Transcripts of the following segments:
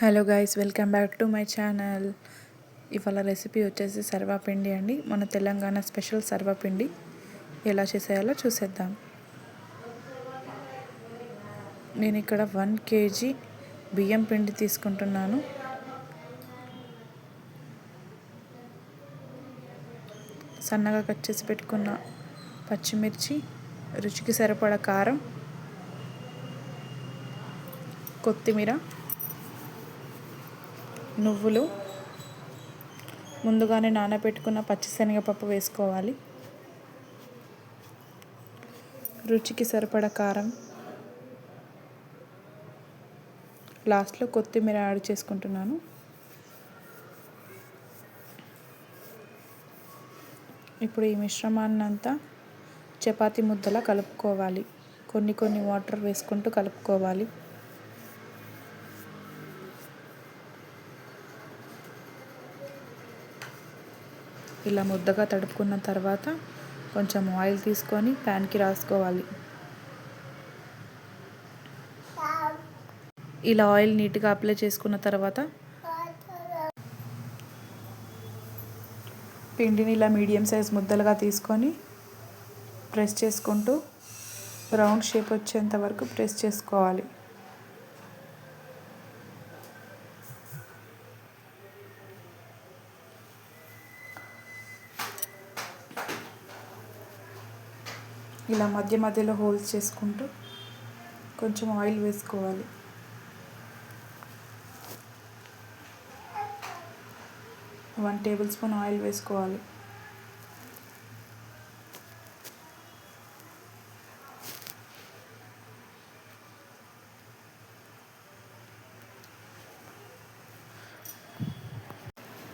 Hello guys welcome back to my channel. ఇవాళ recipe వచ్చేసి సర్వపిండి అండి. మన తెలంగాణ స్పెషల్ సర్వపిండి. ఎలా చేసేయాలో చూసేద్దాం. నేను ఇక్కడ వన్ కేజీ బియ్యం పిండి తీసుకుంటున్నాను. సన్నగా కట్ చేసి పెట్టుకున్న పచ్చిమిర్చి రుచికి సరిపడ కారం కొత్తిమీర నువ్వులు ముందుగానే నానబెట్టుకున్న పచ్చిశనగపప్పు వేసుకోవాలి. రుచికి సరిపడ కారం. లాస్ట్లో కొత్తిమీర యాడ్ చేసుకుంటున్నాను. ఇప్పుడు ఈ మిశ్రమాన్ని అంతా చపాతీ ముద్దలా కలుపుకోవాలి. కొన్ని కొన్ని వాటర్ వేసుకుంటూ కలుపుకోవాలి. ఇలా ముద్దగా తడుపుకున్న తర్వాత కొంచెం ఆయిల్ తీసుకొని ప్యాన్కి రాసుకోవాలి. ఇలా ఆయిల్ నీట్గా అప్లై చేసుకున్న తర్వాత పిండిని ఇలా మీడియం సైజ్ ముద్దలుగా తీసుకొని ప్రెస్ చేసుకుంటూ రౌండ్ షేప్ వచ్చేంత వరకు ప్రెస్ చేసుకోవాలి. ఇలా మధ్య మధ్యలో హోల్స్ చేసుకుంటూ కొంచెం ఆయిల్ వేసుకోవాలి. వన్ టేబుల్ స్పూన్ ఆయిల్ వేసుకోవాలి.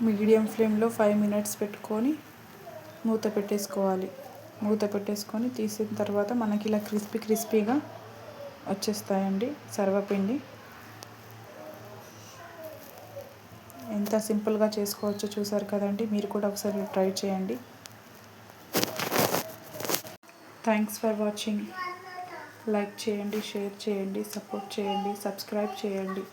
మీడియం ఫ్లేమ్లో ఫైవ్ మినిట్స్ పెట్టుకొని మూత పెట్టేసుకోవాలి. మూత పెట్టేసుకొని తీసిన తర్వాత మనకి ఇలా క్రిస్పీ క్రిస్పీగా వచ్చేస్తాయండి సర్వపిండి. ఎంత సింపుల్గా చేసుకోవచ్చో చూసారు కదండి. మీరు కూడా ఒకసారి ట్రై చేయండి. థ్యాంక్స్ ఫర్ వాచింగ్ లైక్ చేయండి షేర్ చేయండి సపోర్ట్ చేయండి సబ్స్క్రైబ్ చేయండి.